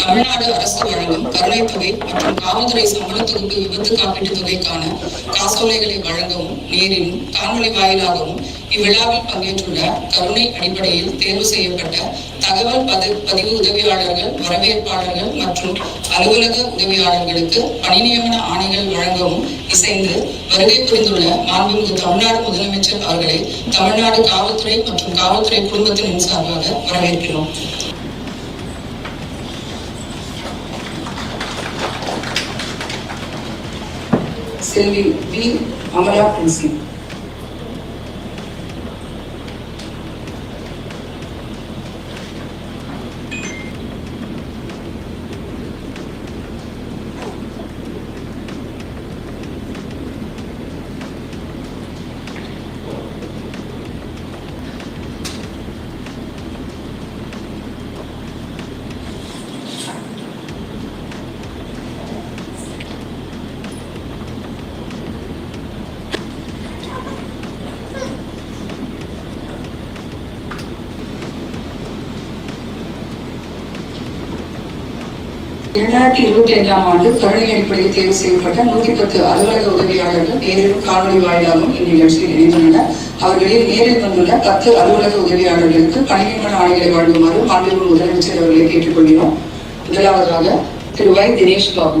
தமிழ்நாடு அரசு வழங்கும் கருணைத் தொகை மற்றும் காவல்துறை சம்பள தொகுப்பு விபத்து காப்பீட்டுத் தொகைக்கான காசோலைகளை வழங்கவும் நேரிலும் காணொலி வாயிலாகவும் இவ்விழாவில் பங்கேற்றுள்ள கருணை அடிப்படையில் தேர்வு செய்யப்பட்ட தகவல் பதி பதிவு உதவியாளர்கள் வரவேற்பாளர்கள் மற்றும் அலுவலக உதவியாளர்களுக்கு பணி நியமன ஆணைகள் வழங்கவும் இசைந்து வருகை புரிந்துள்ள மாண்புமிகு தமிழ்நாடு முதலமைச்சர் அவர்களை தமிழ்நாடு காவல்துறை மற்றும் காவல்துறை குடும்பத்தின் சார்பாக வரவேற்கிறோம். செல்வி வி அமலா பிரின்சி இரண்டாயிரத்தி இருபத்தி ஐந்தாம் ஆண்டு கருணை அடிப்படையில் தேர்வு செய்யப்பட்ட நூத்தி பத்து அலுவலக உதவியாளர்கள் நேரிலும் காணொலி வாயிலாகவும் இந்நிகழ்ச்சியில் இணைந்துள்ளனர் அவர்களில் நேரில் வந்துள்ள பத்து அலுவலக உதவியாளர்களுக்கு பணி ஆணைகளை வழங்குமாறு மாண்புமிகு முதலமைச்சர் அவர்களை கேட்டுக்கொள்கிறோம். முதலாவதாக Thiru Y Dinesh Babu.